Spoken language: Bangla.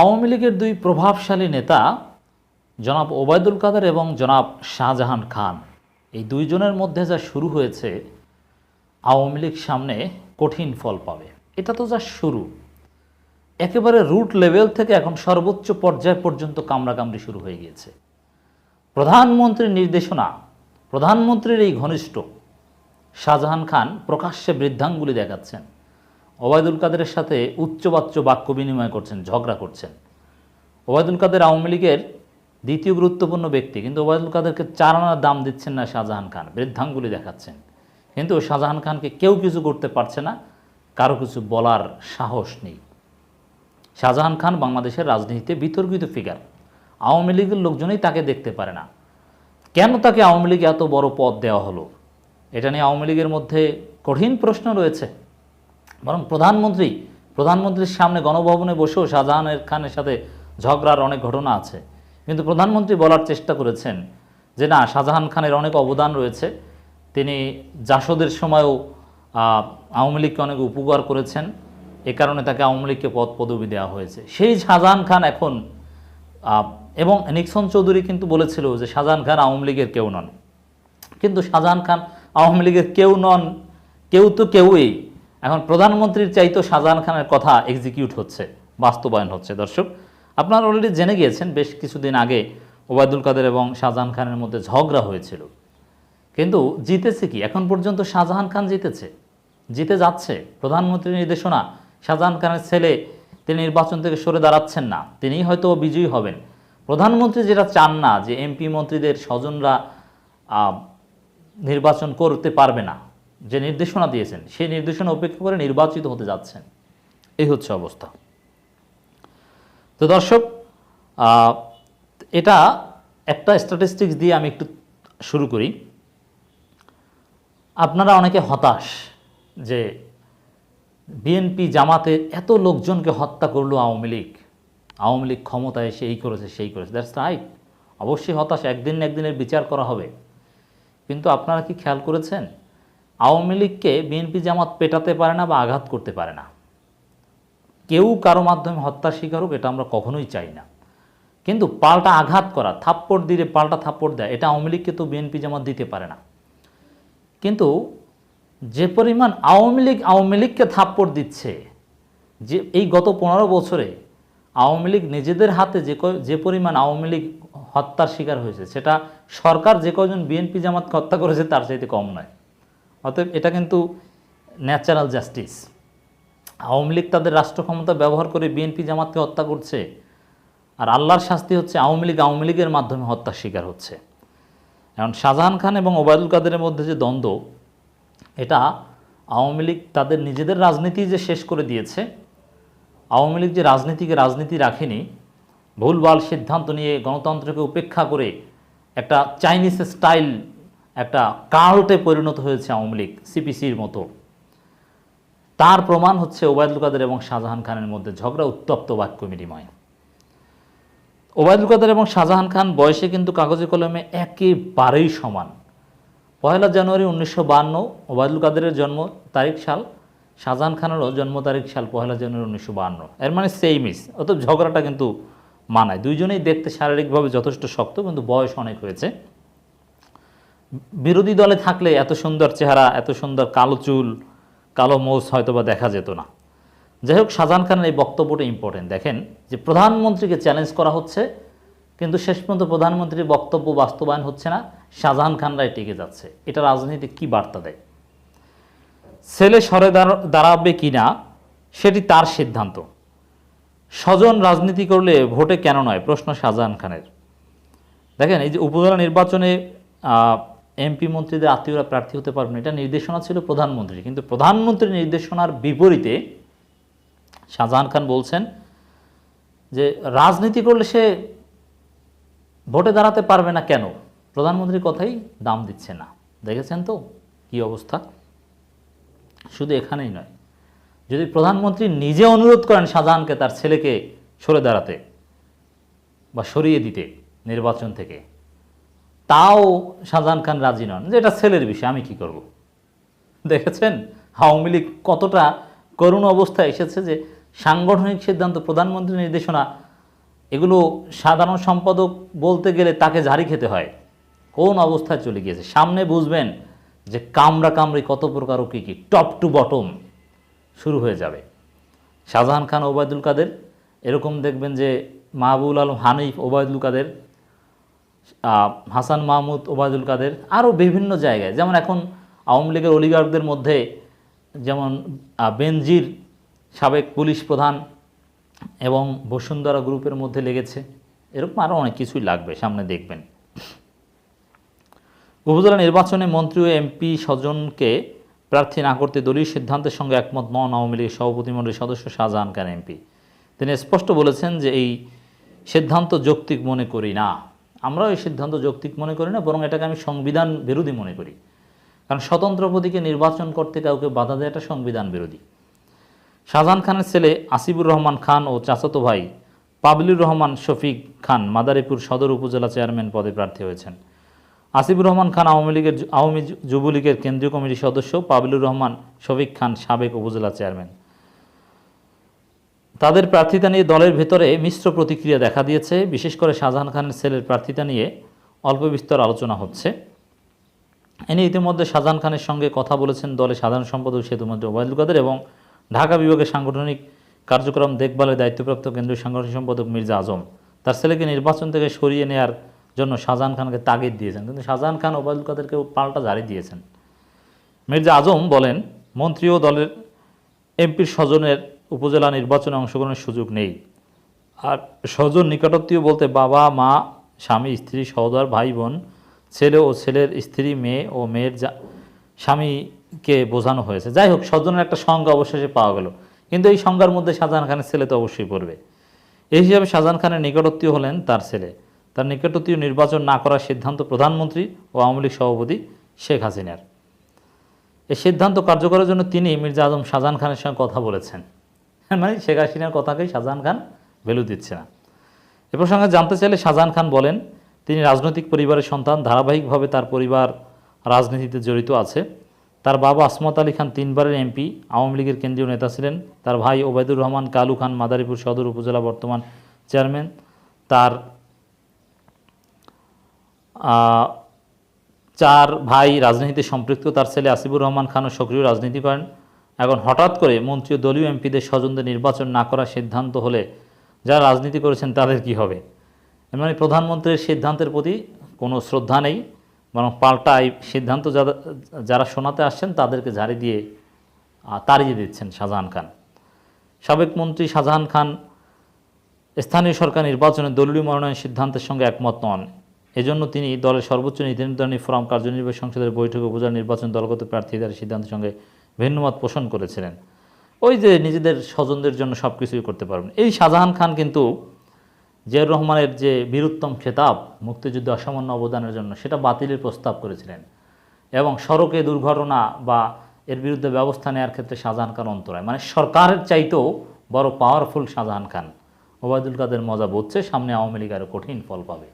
আওয়ামী লীগের দুই প্রভাবশালী নেতা, জনাব ওবায়দুল কাদের এবং জনাব শাহজাহান খান। এই দুইজনের মধ্যে যা শুরু হয়েছে, আওয়ামী লীগ সামনে কঠিন ফল পাবে। এটা তো যা শুরু। একেবারে রুট লেভেল থেকে এখন সর্বোচ্চ পর্যায় পর্যন্ত কামড়াকামড়ি শুরু হয়ে গিয়েছে। প্রধানমন্ত্রীর নির্দেশনা, প্রধানমন্ত্রীর এই ঘনিষ্ঠ, শাহজাহান খান প্রকাশ্যে বৃদ্ধাঙ্গুলি দেখাচ্ছেন। ওবায়দুল কাদেরের সাথে উচ্চবাচ্য বাক্য বিনিময় করছেন, ঝগড়া করছেন। ওবায়দুল কাদের আওয়ামী লীগের দ্বিতীয় গুরুত্বপূর্ণ ব্যক্তি, কিন্তু ওবায়দুল কাদেরকে চার আনার দাম দিচ্ছেন না শাহজাহান খান, বৃদ্ধাঙ্গুলি দেখাচ্ছেন। কিন্তু শাহজাহান খানকে কেউ কিছু করতে পারছে না, কারও কিছু বলার সাহস নেই। শাহজাহান খান বাংলাদেশের রাজনীতিতে বিতর্কিত ফিগার আওয়ামী লীগের লোকজনই তাকে দেখতে পারে না। কেন তাকে আওয়ামী লীগে এত বড় পদ দেওয়া হলো? এটা নিয়ে আওয়ামী লীগের মধ্যে কঠিন প্রশ্ন রয়েছে। বরং প্রধানমন্ত্রী, প্রধানমন্ত্রীর সামনে গণভবনে বসেও শাহজাহানের খানের সাথে ঝগড়ার অনেক ঘটনা আছে। কিন্তু প্রধানমন্ত্রী বলার চেষ্টা করেছেন যে না, শাহজাহান খানের অনেক অবদান রয়েছে। তিনি জাসদের সময়ও আওয়ামী লীগকে অনেক উপকার করেছেন। এ কারণে তাকে আওয়ামী লীগকে পদ পদবি দেওয়া হয়েছে। সেই শাহজাহান খান এখন এবং নিক্সন চৌধুরী কিন্তু বলেছিল যে শাহজাহান খান আওয়ামী লীগের কেউ নন। কিন্তু শাহজাহান খান আওয়ামী লীগের কেউ নন, কেউ তো কেউই। এখন প্রধানমন্ত্রীর চাইতো শাহজাহান খানের কথা এক্সিকিউট হচ্ছে, বাস্তবায়ন হচ্ছে। দর্শক, আপনারা অলরেডি জেনে গিয়েছেন, বেশ কিছুদিন আগে ওবায়দুল কাদের এবং শাহজাহান খানের মধ্যে ঝগড়া হয়েছিল। কিন্তু জিতেছে কি? এখন পর্যন্ত শাহজাহান খান জিতেছে। জিতে যাচ্ছে। প্রধানমন্ত্রীর নির্দেশনা, শাহজাহান খানের ছেলে, তিনি নির্বাচন থেকে সরে দাঁড়াচ্ছেন না। তিনিই হয়তো বিজয়ী হবেন। প্রধানমন্ত্রী যেটা চান না, যে এমপি মন্ত্রীদের স্বজনরা নির্বাচন করতে পারবে না। যে নির্দেশনা দিয়েছেন, সেই নির্দেশনা উপেক্ষা করে নির্বাচিত হতে যাচ্ছেন। এই হচ্ছে অবস্থা। তো দর্শক এটা একটা স্ট্যাটিস্টিক্স দিয়ে আমি একটু শুরু করি। আপনারা অনেকে হতাশ যে বিএনপি জামাতের এত লোকজনকে হত্যা করল আওয়ামী লীগ। আওয়ামী লীগ ক্ষমতায় এসে এই করেছে, সেই করেছে। দ্যাটস রাইট অবশ্যই হতাশ, একদিন একদিনের বিচার করা হবে। কিন্তু আপনারা কি খেয়াল করেছেন? আওয়ামী লীগকে বিএনপি জামাত পেটাতে পারে না বা আঘাত করতে পারে না। কেউ কারও মাধ্যমে হত্যার শিকার হোক, এটা আমরা কখনোই চাই না। কিন্তু পাল্টা আঘাত করা, থাপ্পড় দিলে পাল্টা থাপ্পড় দেয়, এটা আওয়ামী লীগকে তো বিএনপি জামাত দিতে পারে না। কিন্তু যে পরিমাণ আওয়ামী লীগ, আওয়ামী লীগকে থাপ্পড় দিচ্ছে, যে এই গত পনেরো বছরে আওয়ামী লীগ নিজেদের হাতে যে যে পরিমাণ আওয়ামী লীগ হত্যার শিকার হয়েছে, সেটা সরকার যে কজন বিএনপি জামাতকে হত্যা করেছে, তার চাইতে কম নয়। অতএব এটা কিন্তু ন্যাচারাল জাস্টিস আওয়ামী লীগ তাদের রাষ্ট্র ক্ষমতা ব্যবহার করে বিএনপি জামাতকে হত্যা করছে, আর আল্লাহর শাস্তি হচ্ছে আওয়ামী লীগ আওয়ামী লীগের মাধ্যমে হত্যার শিকার হচ্ছে। এখন শাহজাহান খান এবং ওবায়দুল কাদেরের মধ্যে যে দ্বন্দ্ব, এটা আওয়ামী লীগ তাদের নিজেদের রাজনীতি যে শেষ করে দিয়েছে, আওয়ামী লীগ যে রাজনীতিকে রাজনীতি রাখেনি, ভুলভাল সিদ্ধান্ত নিয়ে গণতন্ত্রকে উপেক্ষা করে একটা চাইনিজ স্টাইল একটা কার্টে পরিণত হয়েছে আওয়ামী লীগ সিপিসির মতো। তার প্রমাণ হচ্ছে ওবায়দুল কাদের এবং শাহজাহান খানের মধ্যে ঝগড়া, উত্তপ্ত বাক্য বিনিময়। ওবায়দুল কাদের এবং শাহজাহান খান বয়সে কিন্তু কাগজে কলমে একেবারেই সমান। পয়লা জানুয়ারি উনিশশো বান্ন ওবায়দুল কাদেরের জন্ম তারিখ সাল, শাহজাহান খানেরও জন্ম তারিখ সাল পয়লা জানুয়ারি উনিশশো বান্ন এর মানে সেইমিস অত ঝগড়াটা কিন্তু মানায়। দুইজনেই দেখতে শারীরিকভাবে যথেষ্ট শক্ত, কিন্তু বয়স অনেক হয়েছে। বিরোধী দলে থাকলে এত সুন্দর চেহারা, এত সুন্দর কালো চুল, কালো মোজ হয়তো বা দেখা যেত না। যাই হোক, শাহজাহান খানের এই বক্তব্যটা ইম্পর্টেন্ট দেখেন যে প্রধানমন্ত্রীকে চ্যালেঞ্জ করা হচ্ছে, কিন্তু শেষ পর্যন্ত প্রধানমন্ত্রীর বক্তব্য বাস্তবায়ন হচ্ছে না, শাহজাহান খানরাই টিকে যাচ্ছে। এটা রাজনীতি কি বার্তা দেয়? ছেলে সরে দাঁড়া- দাঁড়াবে কি না সেটি তার সিদ্ধান্ত। স্বজন রাজনীতি করলে ভোটে কেন নয়? প্রশ্ন শাহজাহান খানের। দেখেন, এই যে উপজেলা নির্বাচনে এমপি মন্ত্রীদের আত্মীয়রা প্রার্থী হতে পারবেন এটা নির্দেশনা ছিল প্রধানমন্ত্রী কিন্তু প্রধানমন্ত্রীর নির্দেশনার বিপরীতে শাহজাহান খান বলছেন যে, রাজনীতি করলে সে ভোটে দাঁড়াতে পারবে না কেন? প্রধানমন্ত্রীর কথাই দাম দিচ্ছে না। দেখেছেন তো কি অবস্থা? শুধু এখানেই নয়। যদি প্রধানমন্ত্রী নিজে অনুরোধ করেন শাহজাহানকে তার ছেলেকে সরে দাঁড়াতে বা সরিয়ে দিতে নির্বাচন থেকে তাও শাহজাহান খান রাজি নন যে এটা ছেলের বিষয়, আমি কি করব? দেখেছেন? আওয়ামী লীগ কতটা করুণ অবস্থায় এসেছে যে সাংগঠনিক সিদ্ধান্ত প্রধানমন্ত্রী নির্দেশনা, এগুলো সাধারণ সম্পাদক বলতে গেলে তাকে ঝাড়ি খেতে হয়। কোন অবস্থায় চলে গিয়েছে? সামনে বুঝবেন যে কামড়া কামড়ি কত প্রকার ও কী কী, টপ টু বটম শুরু হয়ে যাবে। শাহজাহান খান, ওবায়দুল কাদের, এরকম দেখবেন যে মাহবুল আলম, হানিফ, ওবায়দুল কাদের হাসান মাহমুদ, ওবায়দুল কাদের আরও বিভিন্ন জায়গায়। যেমন এখন আওয়ামী লীগের অলিগারদের মধ্যে যেমন বেনজির সাবেক পুলিশ প্রধান এবং বসুন্ধরা গ্রুপের মধ্যে লেগেছে। এরকম আরও অনেক কিছুই লাগবে, সামনে দেখবেন। উপজেলা নির্বাচনে মন্ত্রী ও এমপি স্বজনকে প্রার্থী না করতে দলীয় সিদ্ধান্তের সঙ্গে একমত নন আওয়ামী লীগের সভাপতিমণ্ডলীর সদস্য শাহজাহান খান এমপি। তিনি স্পষ্ট বলেছেন যে এই সিদ্ধান্ত যৌক্তিক মনে করি না। আমরাও এই সিদ্ধান্ত যৌক্তিক মনে করি না, বরং এটাকে আমি সংবিধান বিরোধী মনে করি। কারণ স্বতন্ত্র প্রতীকে নির্বাচন করতে কাউকে বাধা দেওয়াটা সংবিধান বিরোধী। শাহজাহান খানের ছেলে আসিবুর রহমান খান ও চাচাতো ভাই পাবলুর রহমান শফিক খান মাদারীপুর সদর উপজেলা চেয়ারম্যান পদে প্রার্থী হয়েছেন। আসিফুর রহমান খান আওয়ামী লীগের আওয়ামী যুবলীগের কেন্দ্রীয় কমিটির সদস্য, পাবলুর রহমান শফিক খান সাবেক উপজেলা চেয়ারম্যান। তাদের প্রার্থিতা নিয়ে দলের ভেতরে মিশ্র প্রতিক্রিয়া দেখা দিয়েছে। বিশেষ করে শাহজাহান খানের ছেলের প্রার্থিতা নিয়ে অল্প বিস্তর আলোচনা হচ্ছে। এ নিয়ে ইতিমধ্যে শাহজাহান খানের সঙ্গে কথা বলেছেন দলের সাধারণ সম্পাদক সেতুমন্ত্রী ওবায়দুল কাদের এবং ঢাকা বিভাগের সাংগঠনিক কার্যক্রম দেখভালের দায়িত্বপ্রাপ্ত কেন্দ্রীয় সাংগঠনিক সম্পাদক মির্জা আজম। তার ছেলেকে নির্বাচন থেকে সরিয়ে নেয়ার জন্য শাহজাহান খানকে তাগিদ দিয়েছেন। কিন্তু শাহজাহান খান ওবায়দুল কাদেরকে পাল্টা জারি দিয়েছেন। মির্জা আজম বলেন, মন্ত্রী ও দলের এমপির স্বজনের উপজেলা নির্বাচনে অংশগ্রহণের সুযোগ নেই। আর স্বজন নিকটাত্মীয় বলতে বাবা, মা, স্বামী, স্ত্রী, সহোদর, ভাই, বোন, ছেলে ও ছেলের স্ত্রী, মেয়ে ও মেয়ের স্বামীকে বোঝানো হয়েছে। যাই হোক, স্বজনের একটা সংজ্ঞা অবশেষে পাওয়া গেল। কিন্তু এই সংজ্ঞার মধ্যে শাহজাহান খানের ছেলে তো অবশ্যই পড়বে। এই হিসাবে শাহজাহান খানের নিকটাত্মীয় হলেন তার ছেলে। তার নিকটাত্মীয় নির্বাচন না করার সিদ্ধান্ত প্রধানমন্ত্রী ও আওয়ামী লীগ সভাপতি শেখ হাসিনার। এই সিদ্ধান্ত কার্যকরের জন্য তিনি মির্জা আজম শাহজাহান খানের সঙ্গে কথা বলেছেন। মানে শেখ হাসিনার কথাকেই শাহজাহান খান ভ্যালু দিচ্ছে না। এ প্রসঙ্গে জানতে চাইলে শাহজাহান খান বলেন, তিনি রাজনৈতিক পরিবারের সন্তান, ধারাবাহিকভাবে তার পরিবার রাজনীতিতে জড়িত আছে। তার বাবা আসমত আলী খান তিনবারের এমপি, আওয়ামী লীগের কেন্দ্রীয় নেতা ছিলেন। তার ভাই ওবায়দুর রহমান, কালু খান মাদারীপুর সদর উপজেলা বর্তমান চেয়ারম্যান। তার চার ভাই রাজনীতিতে সম্পৃক্ত। তার ছেলে আসিফুর রহমান খানও সক্রিয় রাজনীতি করেন। এখন হঠাৎ করে মন্ত্রী ও দলীয় এমপিদের স্বজনদের নির্বাচন না করার সিদ্ধান্ত হলে যারা রাজনীতি করেছেন তাদের কি হবে? মানে প্রধানমন্ত্রীর সিদ্ধান্তের প্রতি কোনো শ্রদ্ধা নেই, বরং পাল্টা এই সিদ্ধান্ত যারা যারা শোনাতে আসছেন তাদেরকে ঝাড়ি দিয়ে তাড়িয়ে দিচ্ছেন শাহজাহান খান। সাবেক মন্ত্রী শাহজাহান খান স্থানীয় সরকার নির্বাচনে দলীয় মনোনয়ন সিদ্ধান্তের সঙ্গে একমত নন। এজন্য তিনি দলের সর্বোচ্চ নীতি নির্ধারণী ফোরাম কার্যনির্বাহী সংসদের বৈঠকে উপজেলা নির্বাচন দলগত প্রার্থীদের সিদ্ধান্তের সঙ্গে ভিন্নমত পোষণ করেছিলেন। ওই যে নিজেদের স্বজনদের জন্য সব কিছুই করতে পারবেন। এই শাহজাহান খান কিন্তু জিয়াউর রহমানের যে বীরুত্তম খেতাব, মুক্তিযুদ্ধে অসামান্য অবদানের জন্য সেটা বাতিলের প্রস্তাব করেছিলেন। এবং সড়কে দুর্ঘটনা বা এর বিরুদ্ধে ব্যবস্থা নেওয়ার ক্ষেত্রে শাহজাহান খান অন্তরায়। মানে সরকারের চাইতেও বড় পাওয়ারফুল শাহজাহান খান। ওবায়দুল কাদের মজা বুঝছে সামনে আওয়ামী লীগ আরও কঠিন ফল পাবে।